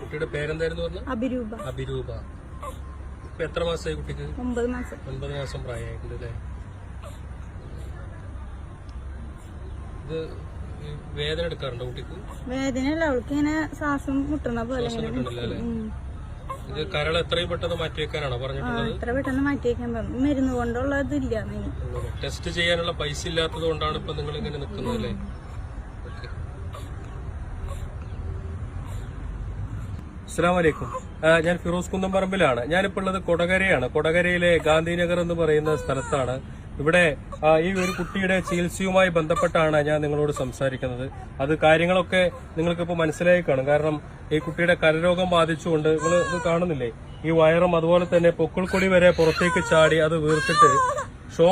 കുട്ടിയുടെ പേരെന്തായിരുന്നു പറഞ്ഞു അഭിരൂപ. അഭിരൂപ. ഇപ്പൊ എത്ര മാസമായി കുട്ടിക്ക്? ഒമ്പത് മാസം. ഒൻപത് മാസം പ്രായമായിട്ടുണ്ട് അല്ലേ? ഇത് വേദന എടുക്കാറുണ്ടോ കുട്ടിക്ക്? വേദനയല്ല അവൾക്ക് ഇങ്ങനെ ശ്വാസം മുട്ടണ പോലെ ശ്വാസം അല്ലേ? ഇത് കരൾ എത്രയും പെട്ടെന്ന് മാറ്റി വെക്കാനാണോ പറഞ്ഞിട്ടുള്ളത് എത്ര പെട്ടെന്ന് മാറ്റി വെക്കാൻ പറഞ്ഞു. മരുന്ന് കൊണ്ടുള്ള ഇനി ടെസ്റ്റ് ചെയ്യാനുള്ള പൈസ ഇല്ലാത്തത് കൊണ്ടാണ് ഇപ്പൊ നിങ്ങൾ ഇങ്ങനെ നിൽക്കുന്നത് അല്ലേ ആ, ഞാൻ ഫിറോസ് കുന്നംപറമ്പിലാണ്. ഞാനിപ്പോൾ ഉള്ളത് കൊടകരയാണ്. കൊടകരയിലെ ഗാന്ധിനഗർ എന്ന് പറയുന്ന സ്ഥലത്താണ്. ഇവിടെ ഈ ഒരു കുട്ടിയുടെ ചികിത്സയുമായി ബന്ധപ്പെട്ടാണ് ഞാൻ നിങ്ങളോട് സംസാരിക്കുന്നത്. അത് കാര്യങ്ങളൊക്കെ നിങ്ങൾക്കിപ്പോൾ മനസ്സിലായി കാണും. കാരണം ഈ കുട്ടിയുടെ കരരോഗം ബാധിച്ചുകൊണ്ട് നിങ്ങൾ ഇത് കാണുന്നില്ലേ? ഈ വയറും അതുപോലെ തന്നെ പൊക്കിൾക്കൊടി വരെ പുറത്തേക്ക് ചാടി അത് വീർത്തിട്ട് ഷോ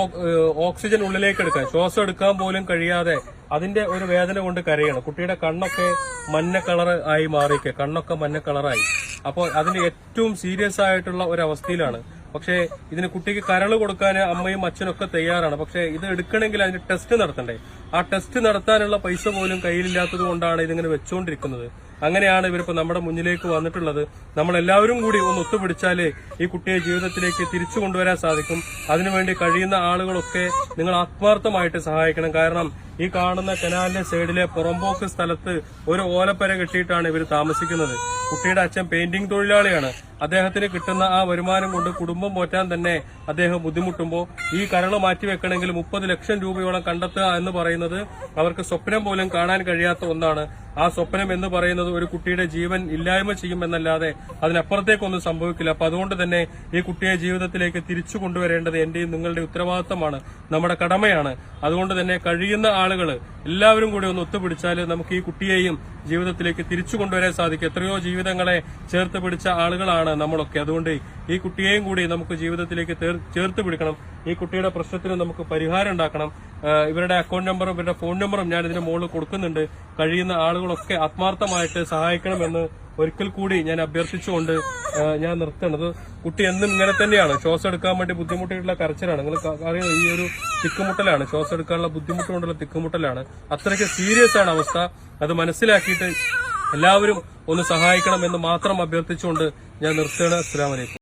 ഓക്സിജൻ ഉള്ളിലേക്ക് എടുക്കാൻ ശ്വാസം എടുക്കാൻ പോലും കഴിയാതെ അതിന്റെ ഒരു വേദന കൊണ്ട് കരയാണ്. കുട്ടിയുടെ കണ്ണൊക്കെ മഞ്ഞ കളർ ആയി മാറിയൊക്കെ കണ്ണൊക്കെ മഞ്ഞ കളറായി. അപ്പോൾ അതിന്റെ ഏറ്റവും സീരിയസ് ആയിട്ടുള്ള ഒരു അവസ്ഥയിലാണ് പക്ഷേ ഇതിന് കുട്ടിക്ക് കരൾ കൊടുക്കാൻ അമ്മയും അച്ഛനും ഒക്കെ തയ്യാറാണ്. പക്ഷേ ഇത് എടുക്കണമെങ്കിൽ അതിന് ടെസ്റ്റ് നടത്തണ്ടേ? ആ ടെസ്റ്റ് നടത്താനുള്ള പൈസ പോലും കയ്യിലില്ലാത്തത് കൊണ്ടാണ് ഇതിങ്ങനെ വെച്ചുകൊണ്ടിരിക്കുന്നത് അങ്ങനെയാണ് ഇവരിപ്പോ നമ്മുടെ മുന്നിലേക്ക് വന്നിട്ടുള്ളത്. നമ്മൾ എല്ലാവരും കൂടി ഒന്ന് ഒത്തുപിടിച്ചാലേ ഈ കുട്ടിയെ ജീവിതത്തിലേക്ക് തിരിച്ചു കൊണ്ടുവരാൻ സാധിക്കും. അതിനുവേണ്ടി കഴിയുന്ന ആളുകളൊക്കെ നിങ്ങൾ ആത്മാർത്ഥമായിട്ട് സഹായിക്കണം. കാരണം ഈ കാണുന്ന കനാലിന്റെ സൈഡിലെ പുറമ്പോക്ക് സ്ഥലത്ത് ഒരു ഓലപ്പര കെട്ടിയിട്ടാണ് ഇവർ താമസിക്കുന്നത്. കുട്ടിയുടെ അച്ഛൻ പെയിന്റിംഗ് തൊഴിലാളിയാണ്. അദ്ദേഹത്തിന് കിട്ടുന്ന ആ വരുമാനം കൊണ്ട് കുടുംബം പോറ്റാൻ തന്നെ അദ്ദേഹം ബുദ്ധിമുട്ടുമ്പോൾ ഈ കരൾ മാറ്റിവെക്കണമെങ്കിൽ മുപ്പത് ലക്ഷം രൂപയോളം കണ്ടെത്തുക എന്ന് പറയുന്നത് അവർക്ക് സ്വപ്നം പോലും കാണാൻ കഴിയാത്ത ഒന്നാണ്. ആ സ്വപ്നം എന്ന് പറയുന്നത് ഒരു കുട്ടിയുടെ ജീവൻ ഇല്ലായ്മ ചെയ്യുമെന്നല്ലാതെ അതിനപ്പുറത്തേക്കൊന്നും സംഭവിക്കില്ല. അപ്പൊ അതുകൊണ്ട് തന്നെ ഈ കുട്ടിയെ ജീവിതത്തിലേക്ക് തിരിച്ചു കൊണ്ടുവരേണ്ടത് എന്റെയും നിങ്ങളുടെ ഉത്തരവാദിത്തമാണ് നമ്മുടെ കടമയാണ്. അതുകൊണ്ട് തന്നെ കഴിയുന്ന ആളുകൾ എല്ലാവരും കൂടി ഒന്ന് ഒത്തുപിടിച്ചാൽ നമുക്ക് ഈ കുട്ടിയെയും ജീവിതത്തിലേക്ക് തിരിച്ചു കൊണ്ടുവരാൻ സാധിക്കും. എത്രയോ ജീവിതങ്ങളെ ചേർത്ത് പിടിച്ച ആളുകളാണ് നമ്മളൊക്കെ. അതുകൊണ്ട് ഈ കുട്ടിയെയും കൂടി നമുക്ക് ജീവിതത്തിലേക്ക് ചേർത്ത് പിടിക്കണം. ഈ കുട്ടിയുടെ പ്രശ്നത്തിന് നമുക്ക് പരിഹാരം ഉണ്ടാക്കണം. ഇവരുടെ അക്കൗണ്ട് നമ്പറും ഇവരുടെ ഫോൺ നമ്പറും ഞാൻ ഇതിന്റെ മുകളിൽ കൊടുക്കുന്നുണ്ട്. കഴിയുന്ന ആളുകളൊക്കെ ആത്മാർത്ഥമായിട്ട് സഹായിക്കണമെന്ന് ഒരിക്കൽ കൂടി ഞാൻ അഭ്യർത്ഥിച്ചുകൊണ്ട് ഞാൻ നിർത്തണത് കുട്ടി എന്നും ഇങ്ങനെ തന്നെയാണ്. ശ്വാസം എടുക്കാൻ വേണ്ടി ബുദ്ധിമുട്ടിയിട്ടുള്ള കരച്ചിലാണ്. നിങ്ങൾ അറിയാം? ഈ ഒരു തിക്കുമുട്ടലാണ്. ശ്വാസം എടുക്കാനുള്ള ബുദ്ധിമുട്ട് കൊണ്ടുള്ള തിക്കുമുട്ടലാണ്. അത്രയ്ക്ക് സീരിയസ് ആണ് അവസ്ഥ. അത് മനസ്സിലാക്കിയിട്ട് എല്ലാവരും ഒന്ന് സഹായിക്കണം എന്ന് മാത്രം അഭ്യർത്ഥിച്ചുകൊണ്ട് ഞാൻ നിർത്തുകയാണ്. അസ്സലാമലൈക്കും